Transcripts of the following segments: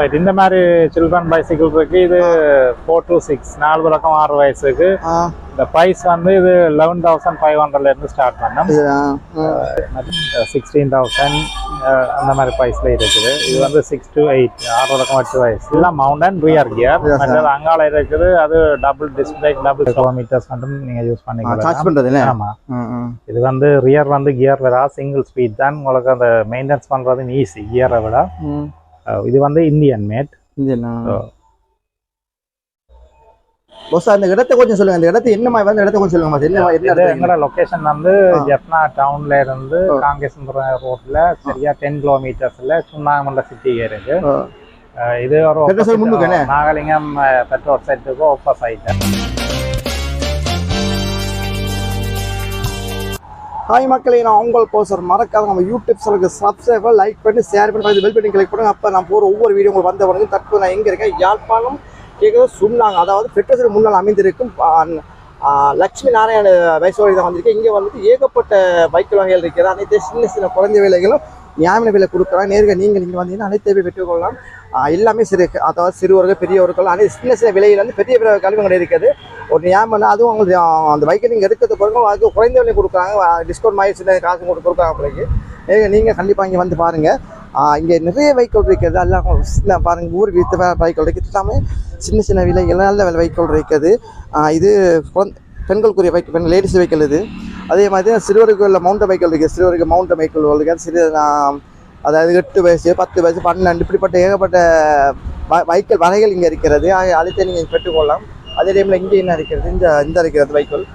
Right இந்த மாதிரி children bicycle இருக்கு. இது ஃபோர் டு சிக்ஸ் நாலு தொடக்கம் ஆறு வயசுக்கு இந்த ப்ரைஸ் வந்து இது லெவன் தௌசண்ட் ஃபைவ் ஹண்ட்ரட்ல இருந்து ஸ்டார்ட் பண்ணோம். சிக்ஸ்டீன் தௌசண்ட் அந்த மாதிரி ப்ரைஸ்ல இருக்குது. இது வந்து சிக்ஸ் டு எயிட் ஆறு தொடக்கம் எட்டு வயசு. இதெல்லாம் மவுண்டன் ரியர் கியர். மற்றது அங்கால இருக்குது. அது டபுள் டிஸ்பிளே டபுள் கிலோமீட்டர்ஸ் மட்டும் நீங்க யூஸ் பண்ணிக்கலாம். ஆமா. இது வந்து ரியர் வந்து கியர் வரா சிங்கிள் ஸ்பீட் தான். உங்களுக்கு அந்த மெயின்டெனன்ஸ் பண்றது ஈஸி கியரை விட. இது வந்து இந்தியன் மேட் ஓ. boss, அந்த இடத்த கொஞ்சம் சொல்லுங்க அந்த இடத்த என்ன மாதிரி வந்து இடத்த கொஞ்சம் சொல்லுங்க. என்ன என்ன எங்களோட லொகேஷன் வந்து. ஜப்னா டவுன்ல இருந்து. காங்கேசந்திர ரோட்ல சரியா டென் கிலோமீட்டர்ஸ்ல சுண்ணாமண்ட சிட்டி இருக்கு. அஹ் இது ஒரு? நாகலிங்கம் பெட்ரோல் செட்டுக்கு ஆப்போசைட் ஹாய் மக்களே நான் உங்கள் போசர் மறக்காத நம்ம யூடியூப் சேனலுக்கு சப்ஸ்கிரைப் லைக் பண்ணி ஷேர் பண்ணி பக்கத்து பெல் பட்டன் கிளிக் பண்ணுங்க. அப்போ நான் போகிற ஒவ்வொரு வீடியோ உங்களுக்கு வந்த உடனே தற்போது நான் எங்கே இருக்கேன்? யாழ்ப்பாணம் கேட்குறது சுண்ணாங்க அதாவது பெட்ரோல் முன்னால் அமைந்திருக்கும் லட்சுமி நாராயண வயசோடு தான் வந்திருக்கேன் இங்கே வந்துட்டு ஏகப்பட்ட பைக் வகைகள் இருக்கிறது. அனைத்து சின்ன சின்ன குழந்தை விலைகளும் நியாயமான விலை கொடுக்குறாங்க. நேருங்க நீங்கள் நீங்கள் வந்தீங்கன்னா அனைத்தையுமே பெற்றுக்கொள்ளலாம். எல்லாமே சிறு அதாவது சிறுவர்கள் பெரியவர்கள் அனைத்து சின்ன சின்ன விலையில் வந்து பெரிய பெரிய கழிவுகள் இருக்குது. ஒரு ஞாபகம் அதுவும் அவங்களுக்கு அந்த பைக்கை நீங்கள் எடுக்கிறது பிறகு அதுக்கு குறைந்த விலை கொடுக்குறாங்க. டிஸ்கவுண்ட் மாதிரி சின்ன காசு கொடுத்து கொடுக்குறாங்க பிறகு நீங்கள் கண்டிப்பாக இங்கே வந்து பாருங்கள் இங்கே நிறைய வைக்கோல் இருக்கிறது எல்லாம் சின்ன பாருங்கள் ஊர் வீட்டு வைக்கோல் இருக்குது. எல்லாமே சின்ன சின்ன விலைகள் நல்ல வில பைக்குகள் இருக்குது. இது குழந்தை- பெண்களுக்குரிய பைக் பெண் லேடிஸ் வெஹிக்கிள் இது. அதே மாதிரி தான் உள்ள மவுண்டன் பைக்கிள் இருக்குது. சிறுவருக்கு மவுண்டன் பைக்கிள் இருக்குது. சிறு அதாவது எட்டு வயசு பத்து வயசு பன்னெண்டு இப்படிப்பட்ட ஏகப்பட்ட பைக்கிள் வகைகள் இங்கே இருக்கிறது. ஆக நீங்கள் பெற்றுக்கொள்ளலாம். அதே டைமில் இங்கே என்ன இருக்கிறது? இந்த இந்த இருக்கிறது வைக்கோல்.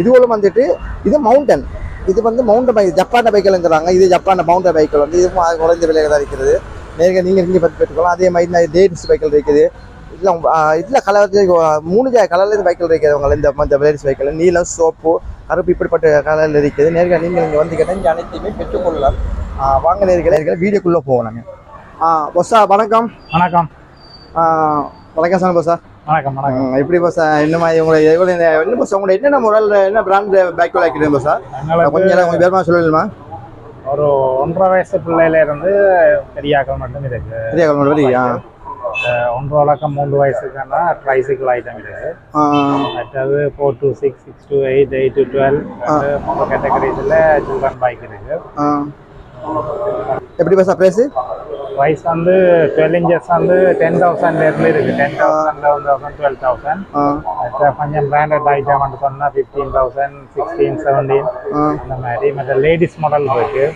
இதுவும் வந்துட்டு இது மவுண்டன் இது வந்து மவுண்டன் பைக் ஜப்பான பைக்கிள்ங்கிறாங்க. இது ஜப்பான மவுண்டன் பைக்கிள் வந்து இதுவும் குறைந்த விலையில் தான் இருக்கிறது நேரில் நீங்கள் இங்கே பற்றி பெற்றுக்கொள்ளலாம். அதே மாதிரி இந்த லேடிஸ் பைக்கிள் இருக்குது. இதில் இதில் கலர் மூணு ஜா கலர்லேருந்து பைக்கிள் இருக்குது. உங்களை இந்த இந்த லேடிஸ் பைக்கிள் நீளம் சோப்பு கருப்பு இப்படிப்பட்ட கலரில் இருக்குது. நேரில் நீங்கள் இங்கே வந்து கேட்டால் இங்கே அனைத்தையுமே பெற்றுக்கொள்ளலாம். வாங்க நேர்கள். வீடியோக்குள்ளே போவோம் நாங்கள் பொஸ்ஸா வணக்கம். வணக்கம். வணக்கம் சார் பொஸ்ஸா வணக்கம் வணக்கம். எப்படி பஸ் என்ன மாதிரி உங்களை எவ்வளோ என்ன பஸ் உங்களை என்னென்ன முறையில் என்ன பிராண்ட் பேக் வைக்கிறீங்க பஸ் கொஞ்சம் நேரம் கொஞ்சம் பேருமா சொல்லலுமா ஒரு ஒன்றரை வயசு பிள்ளையில இருந்து பெரியாக்கள் மட்டும் இருக்கு. கல்மணி வரியா அஹ் ஒன்றரை வழக்கம் மூன்று வயசுக்கான ட்ரைசைக்கிள் ஐட்டம் இருக்கு மற்றது four to six six to eight eight to twelve மூணு கேட்டகரிஸில் சில்ட்ரன் பைக் இருக்கு. எப்படி பஸ் ப்ரைஸு ப்ரைஸ் வந்து டுவெல் இன்ச்சஸ் வந்து டென் தௌசண்ட்ல இருந்து இருக்கு. Ten thousand eleven thousand twelve thousand கொஞ்சம் பிராண்டட் ஐட்டம் சொன்னால் ஃபிஃப்டீன் தௌசண்ட் சிக்ஸ்டீன் செவன்டீன் அந்த மாதிரி. மற்ற லேடிஸ் மாடல் இருக்கு.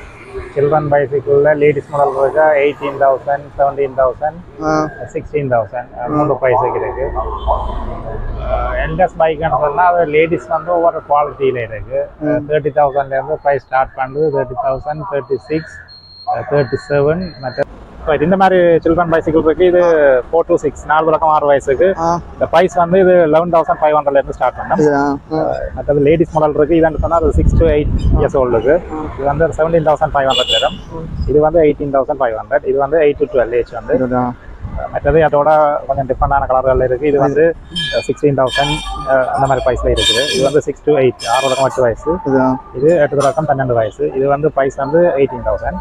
சில்ட்ரன் பைசைக்கிளில் லேடிஸ் மாடல் இருக்கு eighteen thousand seventeen thousand sixteen thousand மூணு ப்ரைஸுக்கு இருக்கு. எல்டஸ் பைக்குன்னு சொன்னால் அது லேடிஸ் வந்து ஒவ்வொரு குவாலிட்டியில் இருக்கு. தேர்ட்டி தௌசண்ட்லேருந்து ப்ரைஸ் ஸ்டார்ட் பண்ணுறது thirty thousand thirty six thirty seven மற்ற Right, இந்த மாதிரி சில்ட்ரன் பைசைக்கிள் இருக்கு இது ஃபோர் டு சிக்ஸ் நாலு தொடக்கம் ஆறு வயசுக்கு. இந்த ப்ரைஸ் வந்து இது லெவன் தௌசண்ட் ஃபைவ் ஹண்ட்ரட்லேருந்து ஸ்டார்ட் பண்ணோம். மற்றது லேடிஸ் மாடல் இருக்கு இதான்னு சொன்னால் அது சிக்ஸ் டு எயிட் இயர்ஸ் ஓல்டுக்கு இது வந்து செவன்டீன் தௌசண்ட் ஃபைவ் ஹண்ட்ரட் வரும். இது வந்து எயிட்டீன் தௌசண்ட் ஃபைவ் ஹண்ட்ரட் இது வந்து எயிட் டு டுவெல் ஏஜ் வந்து. மற்றது அதோட கொஞ்சம் டிஃப்ரெண்டான கலர்கள் இருக்கு. இது வந்து சிக்ஸ்டீன் தௌசண்ட் அந்த மாதிரி ப்ரைஸ்ல இருக்குது. இது வந்து சிக்ஸ் டு எயிட் ஆறு தொடக்கம் எட்டு வயசு. இது எட்டு தொடக்கம் பன்னெண்டு வயசு. இது வந்து ப்ரைஸ் வந்து எயிட்டீன் தௌசண்ட்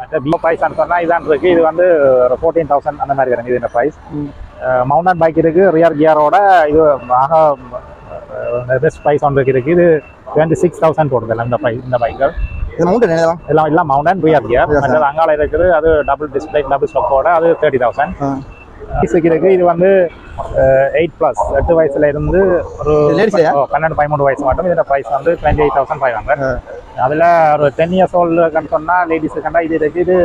மற்ற பி ப்ரைஸ் சொன்னால் இதான் இருக்கு. இது வந்து ஒரு ஃபோர்டீன் தௌசண்ட் அந்த மாதிரி வரும். இது இந்த ப்ரைஸ். மவுண்டன் பைக் இருக்கு. ரியர் கியரோட இது ஆக பெஸ்ட் ப்ரைஸ் ஒன்று இருக்கு. இது டுவெண்ட்டி சிக்ஸ் தௌசண்ட் போடுது இந்த பைக் இந்த பைக்கள் இது மவுண்டன் என்னதான் எல்லாம் எல்லாம் மவுண்டன் ரியர் கியர். மற்றது அங்கால இருக்குது. அது டபுள் டிஸ்பிளே டபுள் ஸ்டோக்கோட அது தேர்ட்டி தௌசண்ட் இருக்கு. இது வந்து எயிட் ப்ளஸ் எட்டு வயசுல இருந்து ஒரு பன்னெண்டு பதிமூணு வயசு மட்டும். இதோட ப்ரைஸ் வந்து twenty eight thousand five hundred அதில் ஒரு டென் இயர்ஸ் ஓல்டுன்னு சொன்னால் லேடிஸுக்குண்டா இது இருக்கு இது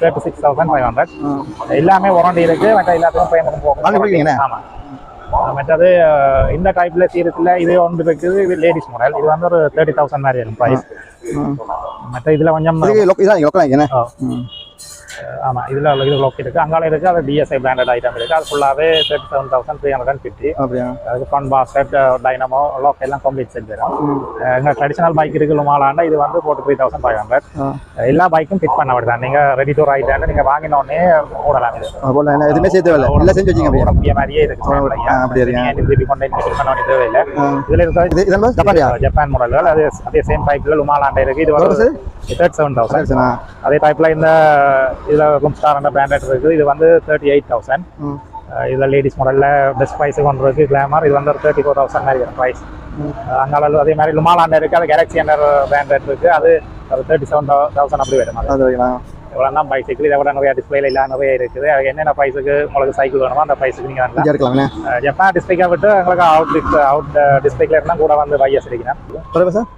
thirty six thousand five hundred எல்லாமே உரண்டி இருக்கு மற்ற எல்லாத்துக்கும் வாங்கி கொடுப்பீங்கண்ணே? ஆமாம் மற்றது இந்த டைப்ல சீரத்தில் இது ஒன்று இருக்குது இது லேடிஸ் மாடல் இது வந்து ஒரு தேர்ட்டி தௌசண்ட் மாதிரி இருக்கும் ப்ரைஸ் மற்ற இதில் கொஞ்சம் இதான் லோக்கல் என்ன ஆ. ஆமா இதுல இது லோக்கி இருக்கு. அங்கால இருக்கு அது டிஎஸ்ஐ பிராண்டட் ஐட்டம் இருக்கு. அது ஃபுல்லாவே thirty seven thousand three hundred and fifty அப்படியா? அதுக்கு ஃப்ரண்ட் பாஸ்கெட் டைனமோ லோக் எல்லாம் கம்ப்ளீட் செட் வரும் எங்க ட்ரெடிஷனல் பைக் இருக்கு லுமாலாண்டா இது வந்து forty three thousand five hundred எல்லா பைக்கும் ஃபிட் பண்ண விடுதான் நீங்க ரெடி டு ரைட் நீங்க வாங்கின உடனே ஓடலாம் இது. எதுவுமே சேர்த்து வரல. எல்லாம் செஞ்சு வச்சிங்க அப்படியே. மாதிரியே இருக்கு. ஆ, அப்படி இருக்கு. நீங்க திருப்பி கொண்டு ஃபிட் பண்ண வேண்டிய தேவையில்லை. இதுல இருக்க இது ஜப்பானியா? ஜப்பான் மாடல்கள் அது அதே சேம் டைப்ல லுமாலாண்டா இருக்கு. இது வந்து தேர்ட்டி செவன் தௌசண்ட் அதே டைப்ல இந்த இதில் ரூம் ஸ்டார் பிராண்டட் இருக்குது. இது வந்து தேர்ட்டி எயிட் தௌசண்ட் இதில் லேடிஸ் மாடலில் பெஸ்ட் ப்ரைஸு கொண்டு இருக்கு கிளாமர் இது வந்து ஒரு தேர்ட்டி ஃபோர் தௌசண்ட் மாதிரி ப்ரைஸ் ம். அங்கால அதே மாதிரி லுமாலாண்ட் இருக்குது அது கேலக்ஸி என்ற பிராண்டட் இருக்குது அது தேர்ட்டி செவன் தௌசண்ட் அப்படி வரும் இவ்வளோ தான். பைசைக்கிள் இதை விட நிறைய டிஸ்பிளேல இல்லை நிறைய இருக்குது. அது என்னென்ன ப்ரைஸுக்கு உங்களுக்கு சைக்கிள் வேணுமோ அந்த ப்ரைஸுக்கு நீங்கள் வரலாம் ஜப்பான் டிஸ்ட்ரிக்டை விட்டு எங்களுக்கு அவுட் டிஸ் அவுட் டிஸ்ட்ரிக்ட்ல இருந்தால் கூட வந்து வைஎஸ் இருக்கிறேன் சார்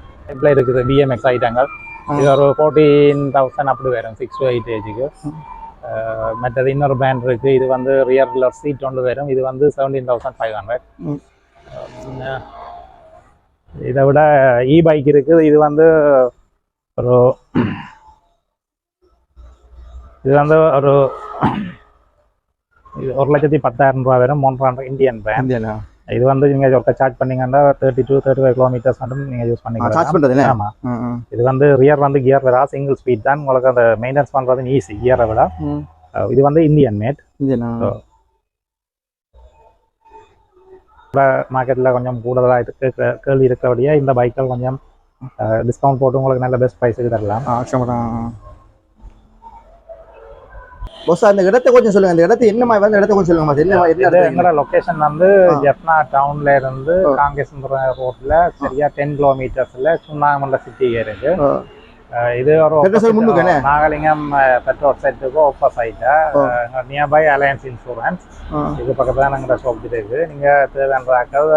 இருக்குது பிஎம்எக்ஸ் ஐட்டங்கள் இது ஒரு ஃபோர்டீன் தௌசண்ட் அப்படி வரும் சிக்ஸ் டு எயிட் ஏஜுக்கு மற்றது இன்னொரு பிராண்ட் இருக்குது இது வந்து ரியரில் சீட் ஒன்று வரும் இது வந்து செவன்டீன் தௌசண்ட் ஃபைவ் ஹண்ட்ரட். இதை விட இ பைக் இருக்குது இது வந்து ஒரு இது வந்து ஒரு ஒரு லட்சத்தி பத்தாயிரம் ரூபா வரும் மூன்றாண்டு இந்தியன் பிராண்ட் இது வந்து நீங்கள் ஒருக்க சார்ஜ் பண்ணீங்கன்னா thirty two thirty five kilometres மட்டும் நீங்கள் யூஸ் சார்ஜ் பண்ணிக்கலாம் ஆமாம் ம் இது வந்து ரியர் வந்து கியர் வரா சிங்கிள் ஸ்பீட் தான். உங்களுக்கு அந்த மெயின்டெனன்ஸ் பண்ணுறது ஈஸி கியரை விட. இது வந்து இந்தியன் மேட் மார்க்கெட்டில் கொஞ்சம் கூடுதலாக இருக்கு கேள்வி இருக்கிறபடியே இந்த பைக்கில் கொஞ்சம் டிஸ்கவுண்ட் போட்டு உங்களுக்கு நல்ல பெஸ்ட் ப்ரைஸுக்கு தரலாம். பஸ் அந்த இடத்த கொஞ்சம் சொல்லுங்க அந்த இடத்த என்ன மாதிரி வந்து இடத்த கொஞ்சம் சொல்லுங்க பாஸ் என்ன எங்களோட லொக்கேஷன் வந்து. ஜப்னா டவுன்ல இருந்து. காங்கேசந்திர ரோட்ல சரியா டென் கிலோமீட்டர்ஸ்ல சுண்ணாமல்ல சிட்டி இருக்கு இது ஒரு? நாகலிங்கம் பெட்ரோல் செட்டுக்கு ஆப்போசைட்டா ஆ. Nearby Alliance insurance. இது பக்கத்துல தான் எங்களோட ஷாப் இருக்கு நீங்க தேவையானாக்கள்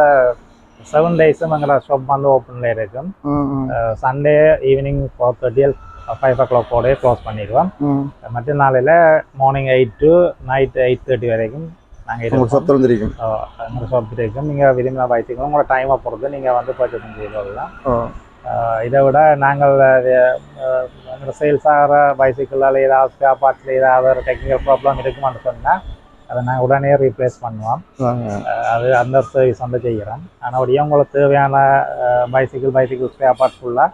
செவன் டேஸும் எங்களோட ஷாப் வந்து ஓப்பன்ல இருக்கும் Sunday evening four thirty five ஓ கிளாக்கோட க்ளோஸ் பண்ணிடுவோம். மற்ற நாளையில் morning eight to night eight thirty வரைக்கும் நாங்கள் உங்களுக்கு ஷாப் இருக்கும் நீங்கள் விரும்பின பைசிக்கலும் உங்களோட டைமை பொறுத்து நீங்கள் வந்து பர்ச்சேஸ் அஹ் இதை விட நாங்கள் எங்களோட சேல்ஸ் ஆகிற பைசிக்கிளால் ஏதாவது ஸ்பேர் பார்ட்ஸில் ஏதாவது ஒரு டெக்னிக்கல் ப்ராப்ளம் இருக்குமான்னு சொன்னால் அதை நாங்கள் உடனே ரீப்ளேஸ் பண்ணுவோம். அது அந்த சர்வீஸ் வந்து செய்கிறோம் ஆனால் உங்களுக்கு தேவையான பைசிக்கிள் பைசிக்கிள் ஸ்பேர் பார்ட்ஸ் ஃபுல்லாக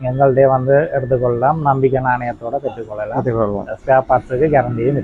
எங்கள்கிட்டே வந்து எடுத்துக்கொள்ளலாம். நம்பிக்கை நாணயத்தோட பெற்றுக்கொள்ளலாம். பார்த்துக்கொள்வோம் ஸ்பேர் பார்ட்ஸுக்கு கேரண்டியும் இருக்கு.